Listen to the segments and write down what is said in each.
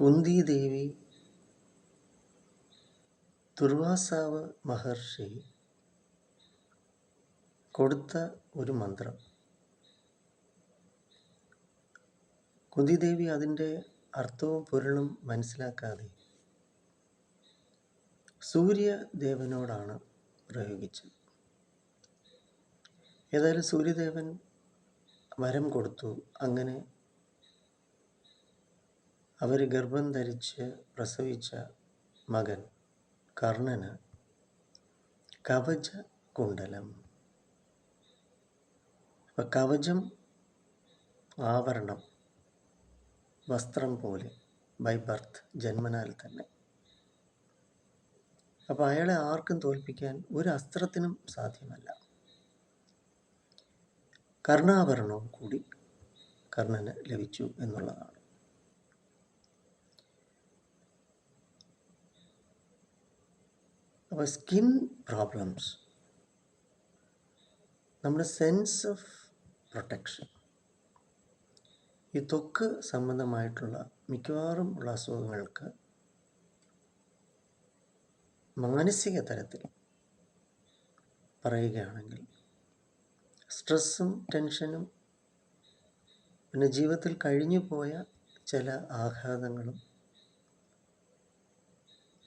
കുന്തിദേവി ദുർവാസാവ് മഹർഷി കൊടുത്ത ഒരു മന്ത്രം. കുന്തിദേവി അതിന്റെ അർത്ഥവും പൊരുളും മനസ്സിലാക്കാതെ സൂര്യദേവനോടാണ് പ്രയോഗിച്ചത്. ഏതായാലും സൂര്യദേവൻ വരം കൊടുത്തു. അങ്ങനെ അവർ ഗർഭം ധരിച്ച് പ്രസവിച്ച മകൻ കർണന് കവച കുണ്ടലം കവചം ആവരണം വസ്ത്രം പോലെ ബൈ ബർത്ത് ജന്മനാൽ തന്നെ. അപ്പോൾ അയാളെ ആർക്കും തോൽപ്പിക്കാൻ ഒരു അസ്ത്രത്തിനും സാധ്യമല്ല. കർണാഭരണവും കൂടി കർണന് ലഭിച്ചു എന്നുള്ളതാണ്. അപ്പോൾ സ്കിൻ പ്രോബ്ലംസ് നമ്മുടെ സെൻസ് ഓഫ് പ്രൊട്ടക്ഷൻ ഈ ത്വക്ക് സംബന്ധമായിട്ടുള്ള മിക്കവാറും ഉള്ള അസുഖങ്ങൾക്ക് മാനസിക തലത്തിൽ പറയുകയാണെങ്കിൽ സ്ട്രെസ്സും ടെൻഷനും പിന്നെ ജീവിതത്തിൽ കഴിഞ്ഞു പോയ ചില ആഘാതങ്ങളും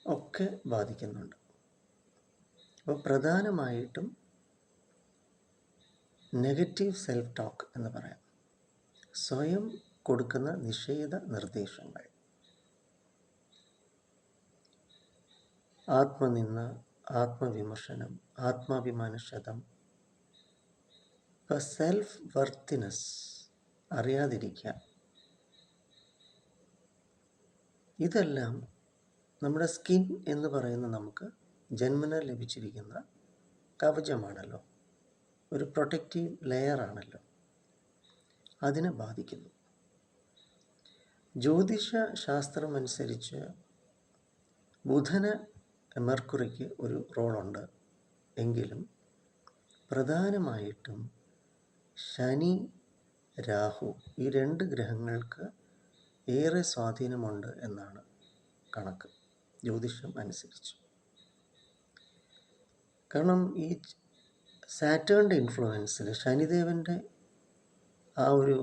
ഒക്കെ ബാധിക്കുന്നുണ്ട്. അപ്പോൾ പ്രധാനമായിട്ടും നെഗറ്റീവ് സെൽഫ് ടോക്ക് എന്ന് പറയാം. സ്വയം കൊടുക്കുന്ന നിഷേധ നിർദ്ദേശങ്ങൾ. ആത്മനിന്ദ ആത്മവിമർശനം ആത്മാഭിമാനക്ഷതം ഇപ്പോൾ സെൽഫ് വർത്തിനെസ് അറിയാതിരിക്കുക. ഇതെല്ലാം നമ്മുടെ സ്കിൻ എന്ന് പറയുന്ന നമുക്ക് ജന്മന ലഭിച്ചിരിക്കുന്ന കവചമാണല്ലോ. ഒരു പ്രൊട്ടക്റ്റീവ് ലെയറാണല്ലോ അതിനെ ബാധിക്കുന്നു. ജ്യോതിഷ ശാസ്ത്രം അനുസരിച്ച് ബുധന് മെർക്കുറിക്ക് ഒരു റോളുണ്ട്. എങ്കിലും പ്രധാനമായിട്ടും ശനി രാഹു ഈ രണ്ട് ഗ്രഹങ്ങൾക്ക് ഏറെ സ്വാധീനമുണ്ട് എന്നാണ് കണക്ക്. ജ്യോതിഷം അനുസരിച്ച്. കാരണം ഈ സാറ്റേണിന്റെ ഇൻഫ്ലുവൻസിൽ ശനിദേവന്റെ ആ ഒരു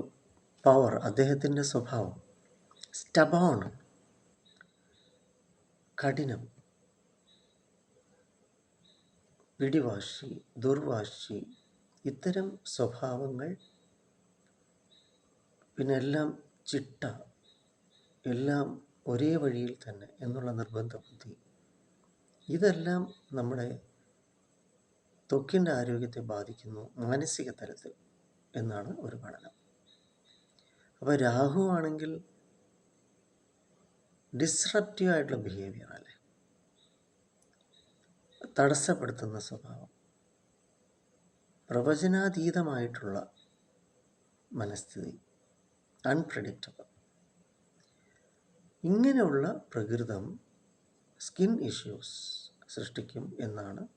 പവർ അദ്ദേഹത്തിന്റെ സ്വഭാവം സ്റ്റബോൺ കഠിനം പിടിവാശി ദുർവാശി ഇത്തരം സ്വഭാവങ്ങൾ പിന്നെ എല്ലാം ചിട്ട എല്ലാം ഒരേ വഴിയിൽ തന്നെ എന്നുള്ള നിർബന്ധ ബുദ്ധി ഇതെല്ലാം നമ്മുടെ ത്വക്കിന്റെ ആരോഗ്യത്തെ ബാധിക്കുന്നു മാനസിക തലത്തിൽ എന്നാണ് ഒരു പഠനം. അപ്പോൾ രാഹു ആണെങ്കിൽ ഡിസ്റപ്റ്റീവ് ആയിട്ടുള്ള ബിഹേവിയർ അല്ലേ? തടസ്സപ്പെടുത്തുന്ന സ്വഭാവം. പ്രവചനാതീതമായിട്ടുള്ള മനസ്ഥിതി. അൺപ്രഡിക്റ്റബിൾ ഇങ്ങനെയുള്ള പ്രകൃതം സ്കിൻ ഇഷ്യൂസ് സൃഷ്ടിക്കും എന്നാണ്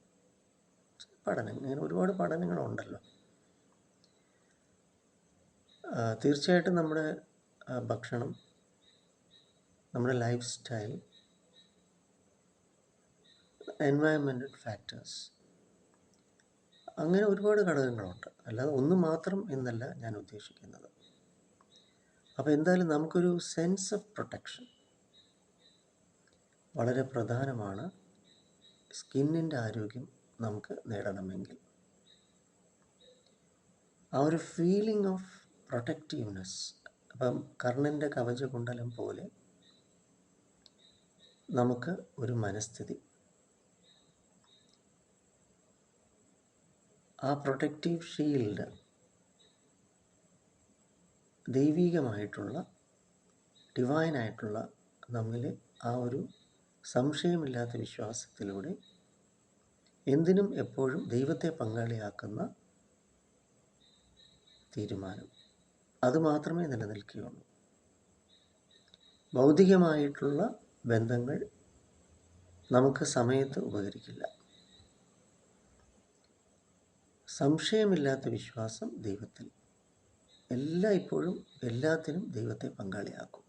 പഠനം ഇങ്ങനെ ഒരുപാട് പഠനങ്ങളുണ്ടല്ലോ. തീർച്ചയായിട്ടും നമ്മുടെ ഭക്ഷണം നമ്മുടെ ലൈഫ് സ്റ്റൈൽ എൻവയൺമെന്റൽ ഫാക്ടേഴ്സ് അങ്ങനെ ഒരുപാട് ഘടകങ്ങളുണ്ട്. അല്ലാതെ ഒന്ന് മാത്രം എന്നല്ല ഞാൻ ഉദ്ദേശിക്കുന്നത്. അപ്പോൾ എന്തായാലും നമുക്കൊരു സെൻസ് ഓഫ് പ്രൊട്ടക്ഷൻ വളരെ പ്രധാനമാണ്. സ്കിന്നിന്റെ ആരോഗ്യം നമുക്ക് നേടണമെങ്കിൽ. ആ ഒരു ഫീലിംഗ് ഓഫ് പ്രൊട്ടക്റ്റീവ്നെസ് അപ്പം കർണന്റെ കവചകുണ്ടലം പോലെ നമുക്ക് ഒരു മനസ്ഥിതി. ആ പ്രൊട്ടക്റ്റീവ് ഷീൽഡ് ദൈവീകമായിട്ടുള്ള ഡിവൈനായിട്ടുള്ള നമ്മിലെ ആ ഒരു സംശയമില്ലാത്ത വിശ്വാസത്തിലൂടെ എന്തിനും എപ്പോഴും ദൈവത്തെ പങ്കാളിയാക്കുന്ന തീരുമാനം. അതുമാത്രമേ നിലനിൽക്കുകയുള്ളൂ. ഭൗതികമായിട്ടുള്ള ബന്ധങ്ങൾ നമുക്ക് സമയത്ത് ഉപകരിക്കില്ല. സംശയമില്ലാത്ത വിശ്വാസം ദൈവത്തിൽ എല്ലാ ഇപ്പോഴും എല്ലാത്തിനും ദൈവത്തെ പങ്കാളിയാക്കും.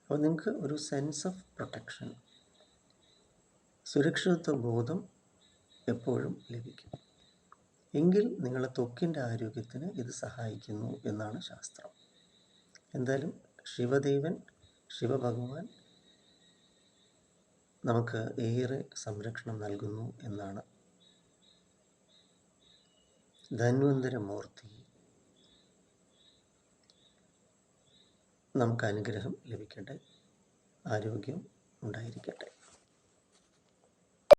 അപ്പോൾ നിങ്ങൾക്ക് ഒരു സെൻസ് ഓഫ് പ്രൊട്ടക്ഷൻ സുരക്ഷിതത്വ ബോധം എപ്പോഴും ലഭിക്കും. എങ്കിൽ നിങ്ങളെ ത്വക്കിന്റെ ആരോഗ്യത്തിന് ഇത് സഹായിക്കുന്നു എന്നാണ് ശാസ്ത്രം. എന്തായാലും ശിവദേവൻ ശിവഭഗവാൻ നമുക്ക് ഏറെ സംരക്ഷണം നൽകുന്നു എന്നാണ്. ധന്വന്തരമൂർത്തി നമുക്ക് അനുഗ്രഹം ലഭിക്കട്ടെ. ആരോഗ്യം ഉണ്ടായിരിക്കട്ടെ.